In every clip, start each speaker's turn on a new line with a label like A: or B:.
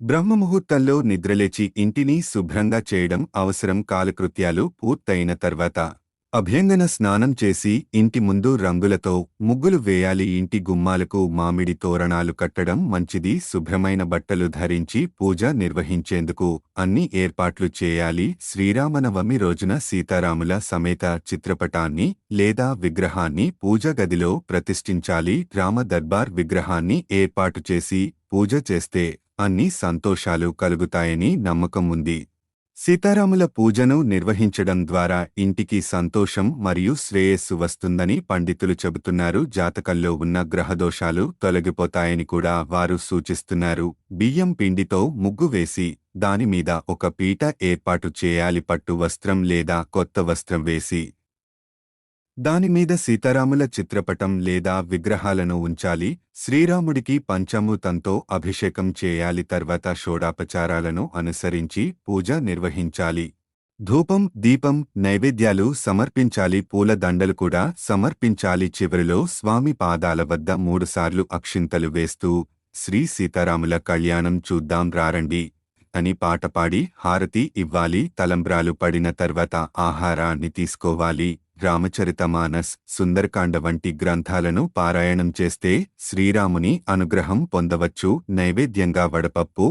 A: బ్రహ్మముహూర్తంలో నిద్రలేచి ఇంటిని శుభ్రంగా చేయడం అవసరం కాలకృత్యాలు పూర్తయిన తర్వాత అభ్యంగన స్నానం చేసి ఇంటి ముందు రంగులతో ముగ్గులు వేయాలి. ఇంటి గుమ్మాలకు మామిడి తోరణాలు కట్టడం మంచిది. శుభ్రమైన బట్టలు ధరించి పూజ నిర్వహించేందుకు అన్ని ఏర్పాట్లు చేయాలి. శ్రీరామనవమి రోజున సీతారాముల సమేత చిత్రపటాన్ని లేదా విగ్రహాన్ని పూజ గదిలో ప్రతిష్ఠించాలి. రామ దర్బార్ విగ్రహాన్ని ఏర్పాటు చేసి పూజ చేస్తే అన్ని సంతోషాలు కలుగుతాయని నమ్మకం ఉంది. సీతారాముల పూజను నిర్వహించడం ద్వారా ఇంటికి సంతోషం మరియు శ్రేయస్సు వస్తుందని పండితులు చెబుతున్నారు. జాతకంలో ఉన్న గ్రహదోషాలు తొలగిపోతాయని కూడా వారు సూచిస్తున్నారు. బియ్యం పిండితో ముగ్గు వేసి దానిమీద ఒక పీట ఏర్పాటు చేయాలి. పట్టు వస్త్రం లేదా కొత్త వస్త్రం వేసి దానిమీద సీతారాముల చిత్రపటం లేదా విగ్రహాలను ఉంచాలి. శ్రీరాముడికి పంచమూతంతో అభిషేకం చేయాలి. తర్వాత షోడాపచారాలను అనుసరించి పూజ నిర్వహించాలి. ధూపం దీపం నైవేద్యాలు సమర్పించాలి. పూల దండలు కూడా సమర్పించాలి. చివరిలో స్వామి పాదాల వద్ద మూడుసార్లు అక్షింతలు వేస్తూ శ్రీ సీతారాముల కళ్యాణం చూద్దాం రారండి అని పాట పాడి హారతి ఇవ్వాలి. తలంబ్రాలు పడిన తర్వాత ఆహారాన్ని తీసుకోవాలి. రామచరితమానస్ సుందరకాండ వంటి గ్రంథాలను పారాయణం చేస్తే శ్రీరాముని అనుగ్రహం పొందవచ్చు. నైవేద్యంగా వడపప్పు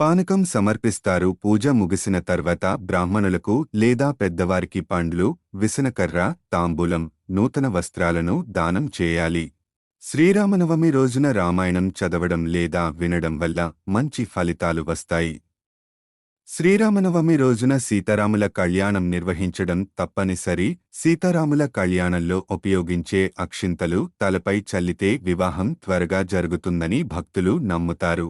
A: పానకం సమర్పిస్తారు. పూజ ముగిసిన తర్వాత బ్రాహ్మణులకు లేదా పెద్దవారికి పండ్లు విసనకర్ర తాంబూలం నూతన వస్త్రాలను దానం చేయాలి. శ్రీరామనవమి రోజున రామాయణం చదవడం లేదా వినడం వల్ల మంచి ఫలితాలు వస్తాయి. శ్రీరామనవమి రోజున సీతారాముల కళ్యాణం నిర్వహించడం తప్పనిసరి. సీతారాముల కళ్యాణంలో ఉపయోగించే అక్షింతలు తలపై చల్లితే వివాహం త్వరగా జరుగుతుందని భక్తులు నమ్ముతారు.